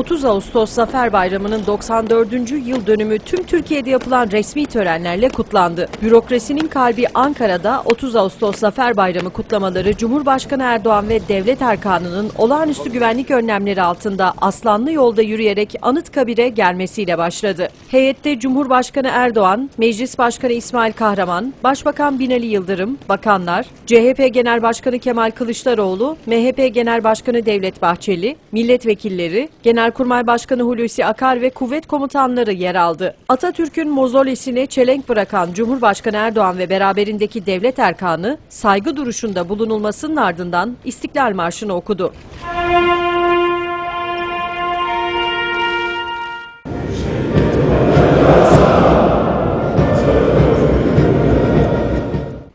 30 Ağustos Zafer Bayramı'nın 94. yıl dönümü tüm Türkiye'de yapılan resmi törenlerle kutlandı. Bürokrasinin kalbi Ankara'da 30 Ağustos Zafer Bayramı kutlamaları Cumhurbaşkanı Erdoğan ve devlet erkanının olağanüstü güvenlik önlemleri altında Aslanlı yolda yürüyerek Anıtkabir'e gelmesiyle başladı. Heyette Cumhurbaşkanı Erdoğan, Meclis Başkanı İsmail Kahraman, Başbakan Binali Yıldırım, bakanlar, CHP Genel Başkanı Kemal Kılıçdaroğlu, MHP Genel Başkanı Devlet Bahçeli, milletvekilleri, Genelkurmay Başkanı Hulusi Akar ve kuvvet komutanları yer aldı. Atatürk'ün mozolesine çelenk bırakan Cumhurbaşkanı Erdoğan ve beraberindeki devlet erkanı saygı duruşunda bulunulmasının ardından İstiklal Marşı'nı okudu.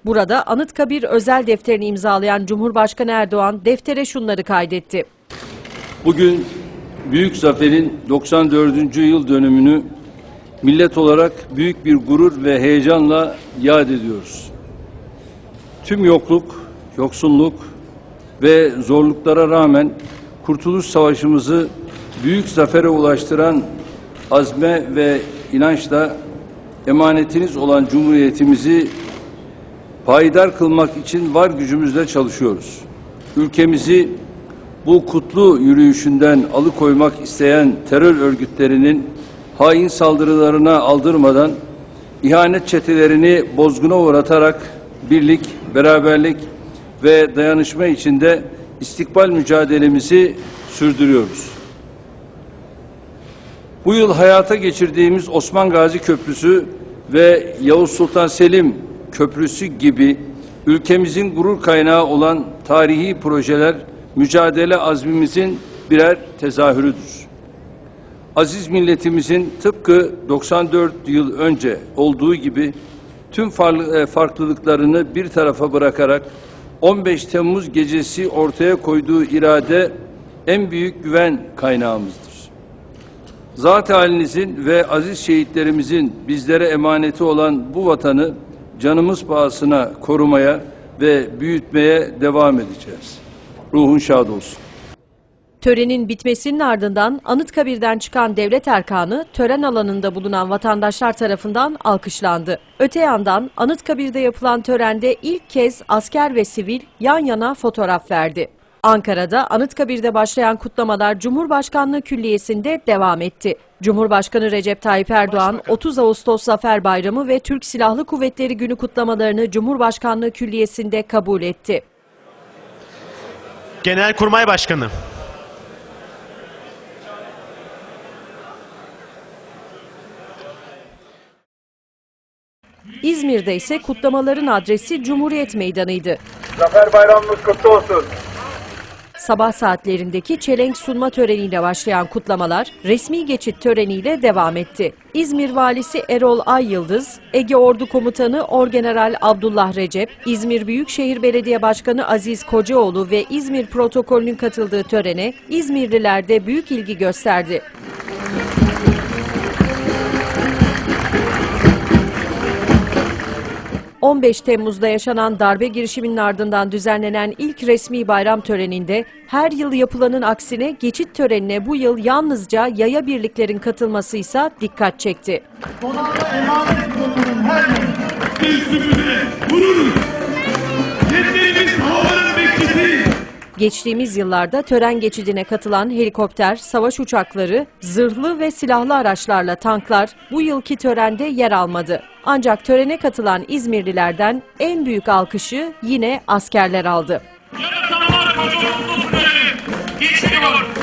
Burada Anıtkabir özel defterini imzalayan Cumhurbaşkanı Erdoğan deftere şunları kaydetti. Bugün büyük zaferin 94. yıl dönümünü millet olarak büyük bir gurur ve heyecanla yad ediyoruz. Tüm yokluk, yoksulluk ve zorluklara rağmen Kurtuluş Savaşımızı büyük zafere ulaştıran azme ve inançla emanetiniz olan Cumhuriyetimizi payidar kılmak için var gücümüzle çalışıyoruz. Ülkemizi bu kutlu yürüyüşünden alıkoymak isteyen terör örgütlerinin hain saldırılarına aldırmadan ihanet çetelerini bozguna uğratarak birlik, beraberlik ve dayanışma içinde istikbal mücadelemizi sürdürüyoruz. Bu yıl hayata geçirdiğimiz Osman Gazi Köprüsü ve Yavuz Sultan Selim Köprüsü gibi ülkemizin gurur kaynağı olan tarihi projeler mücadele azmimizin birer tezahürüdür. Aziz milletimizin tıpkı 94 yıl önce olduğu gibi tüm e, farklılıklarını bir tarafa bırakarak 15 Temmuz gecesi ortaya koyduğu irade en büyük güven kaynağımızdır. Zat halinizin ve aziz şehitlerimizin bizlere emaneti olan bu vatanı canımız pahasına korumaya ve büyütmeye devam edeceğiz. Ruhun şad olsun. Törenin bitmesinin ardından Anıtkabir'den çıkan devlet erkanı tören alanında bulunan vatandaşlar tarafından alkışlandı. Öte yandan Anıtkabir'de yapılan törende ilk kez asker ve sivil yan yana fotoğraf verdi. Ankara'da Anıtkabir'de başlayan kutlamalar Cumhurbaşkanlığı Külliyesi'nde devam etti. Cumhurbaşkanı Recep Tayyip Erdoğan 30 Ağustos Zafer Bayramı ve Türk Silahlı Kuvvetleri Günü kutlamalarını Cumhurbaşkanlığı Külliyesi'nde kabul etti. Genelkurmay Başkanı. İzmir'de ise kutlamaların adresi Cumhuriyet Meydanı'ydı. Zafer bayramımız kutlu olsun. Sabah saatlerindeki çelenk sunma töreniyle başlayan kutlamalar resmi geçit töreniyle devam etti. İzmir Valisi Erol Ay Yıldız, Ege Ordu Komutanı Orgeneral Abdullah Recep, İzmir Büyükşehir Belediye Başkanı Aziz Kocaoğlu ve İzmir protokolünün katıldığı törene İzmirliler de büyük ilgi gösterdi. ...15 Temmuz'da yaşanan darbe girişiminin ardından düzenlenen ilk resmi bayram töreninde... ...her yıl yapılanın aksine geçit törenine bu yıl yalnızca yaya birliklerin katılması ise dikkat çekti. Donanma emanet konumunun her yeri üstümüze vururuz. Geçtiğimiz yıllarda tören geçidine katılan helikopter, savaş uçakları, zırhlı ve silahlı araçlarla tanklar bu yılki törende yer almadı. Ancak törene katılan İzmirlilerden en büyük alkışı yine askerler aldı. Yaratanlar kocamanlık töreni geçiyor.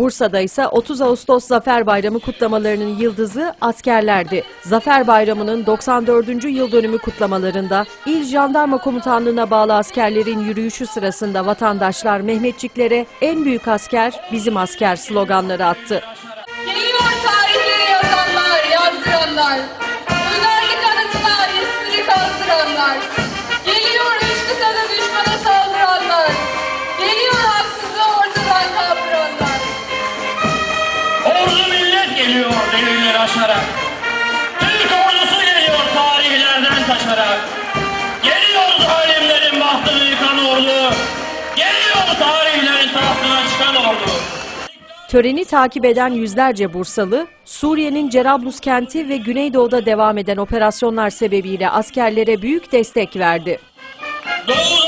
Bursa'da ise 30 Ağustos Zafer Bayramı kutlamalarının yıldızı askerlerdi. Zafer Bayramı'nın 94. yıl dönümü kutlamalarında İl Jandarma Komutanlığı'na bağlı askerlerin yürüyüşü sırasında vatandaşlar Mehmetçiklere en büyük asker bizim asker sloganları attı. Geliyor tarihleri yazanlar, yazdıranlar. Koşarak. Türk ordusu geliyor tarihlerden taşarak. Geliyor zalimlerin bahtını yıkan ordu. Geliyor tarihlerin tahtına çıkan ordu. Töreni takip eden yüzlerce Bursalı, Suriye'nin Cerablus kenti ve Güneydoğu'da devam eden operasyonlar sebebiyle askerlere büyük destek verdi. Doğudan